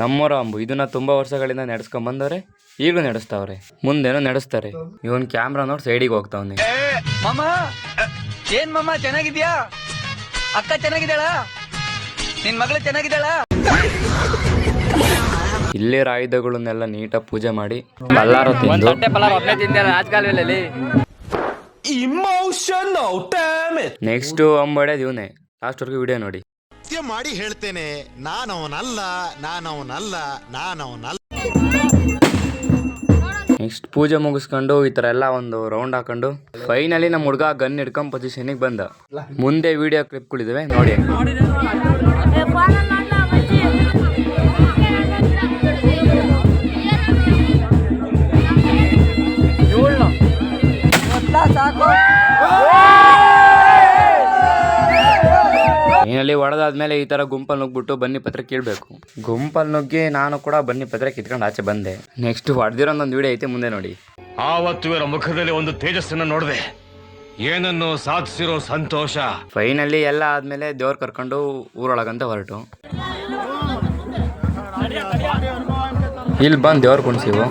ನಮ್ಮೂರ ಅಂಬು ಇದನ್ನ ತುಂಬಾ ವರ್ಷಗಳಿಂದ ನಡೆಸ್ಕೊಂಡ್ ಬಂದವ್ರೆ ಈಗಲೂ ನಡೆಸ್ತಾವ್ರೆ. ಮುಂದೇನೋ ನಡೆಸ್ತಾರೆ. ಇವನ್ ಕ್ಯಾಮ್ರಾ ನೋಡಿ ಸೈಡಿಗೆ ಹೋಗ್ತಾವನಿ. ಮಾಮ ಏನ್ ಮಾಮ ಚೆನ್ನಾಗಿದ್ಯಾ? ಅಕ್ಕ ಚೆನ್ನಾಗಿದ್ದಾಳ? ನಿನ್ ಮಗಳು ಚೆನ್ನಾಗಿದ್ದಾಳ? ಇಲ್ಲೇ ಆಯುಧಗಳನ್ನೆಲ್ಲ ನೀಟಾಗಿ ಪೂಜೆ ಮಾಡಿ ತಿಂದು. ನೆಕ್ಸ್ಟ್ ಅಂಬಡೆ ಇವನೇ. ಲಾಸ್ಟ್ ವರ್ಗು ವಿಡಿಯೋ ನೋಡಿ. ಸತ್ಯ ಮಾಡಿ ಹೇಳ್ತೇನೆ ನಾನವನಲ್ಲ ನಾನವನಲ್ಲ ನಾನವನಲ್ಲ. ನೆಕ್ಸ್ಟ್ ಪೂಜೆ ಮುಗಿಸ್ಕೊಂಡು ಈ ತರ ಎಲ್ಲ ಒಂದು ರೌಂಡ್ ಹಾಕೊಂಡು ಫೈನಲಿ ನಮ್ಮ ಹುಡುಗ ಗನ್ ಹಿಡ್ಕೊಂಡ್ ಪೊಸಿಷನಿಗೆ ಬಂದ. ಮುಂದೆ ವಿಡಿಯೋ ಕ್ಲಿಪ್ಗಳಿದಾವೆ ನೋಡಿ. ಫೈನಲಿ ಹೊಡೆದಾದ್ಮೇಲೆ ಈ ತರ ಗುಂಪಲ್ಲಿ ನುಗ್ಬಿಟ್ಟು ಬನ್ನಿ ಪತ್ರ ಕೇಳಬೇಕು. ಗುಂಪಲ್ಲಿ ನುಗ್ಗಿ ನಾನು ಕೂಡ ಬನ್ನಿ ಪತ್ರ ಕಿತ್ಕೊಂಡು ಆಚೆ ಬಂದೆ. ನೆಕ್ಸ್ಟ್ ಹೊಡೆದಿರೋದೊಂದು ವಿಡಿಯೋ ಐತೆ ಮುಂದೆ ನೋಡಿ. ಆವತ್ತು ಇವರ ಮುಖದಲ್ಲಿ ಒಂದು ತೇಜಸ್ಸನ್ನ ನೋಡಿದೆ. ಏನನ್ನು ಸಾಧಿಸಿರೋ ಸಂತೋಷ? ಫೈನಲಿ ಎಲ್ಲ ಆದ್ಮೇಲೆ ದೇವ್ರು ಕರ್ಕೊಂಡು ಊರೊಳಗಂತ ಹೊರಟು. ಇಲ್ಲಿ ಬಂದು ದೇವ್ರು ಕುಣಿಸಿವು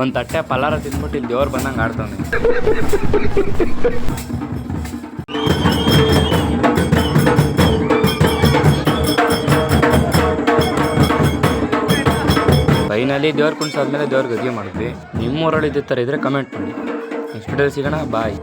ಒಂದು ತಟ್ಟೆ ಪಲಾರ ತಿಂದ್ಬಿಟ್ಟು ಇಲ್ಲಿ ದೇವ್ರು ಬಂದಂಗೆ ಆಡ್ತಾನೆ ಫೈನಲಿ ದೇವ್ರ ಕುಣಿಸಾದ್ಮೇಲೆ ದೇವ್ರಿಗೆ ಅದೇ ಮಾಡಿದ್ವಿ. ನಿಮ್ಮೂರಲ್ಲಿ ಇದ್ದ ಥರ ಇದ್ರೆ ಕಮೆಂಟ್ ಮಾಡಿ. ನೆಕ್ಸ್ಟ್ ಸಿಗೋಣ. ಬಾಯ್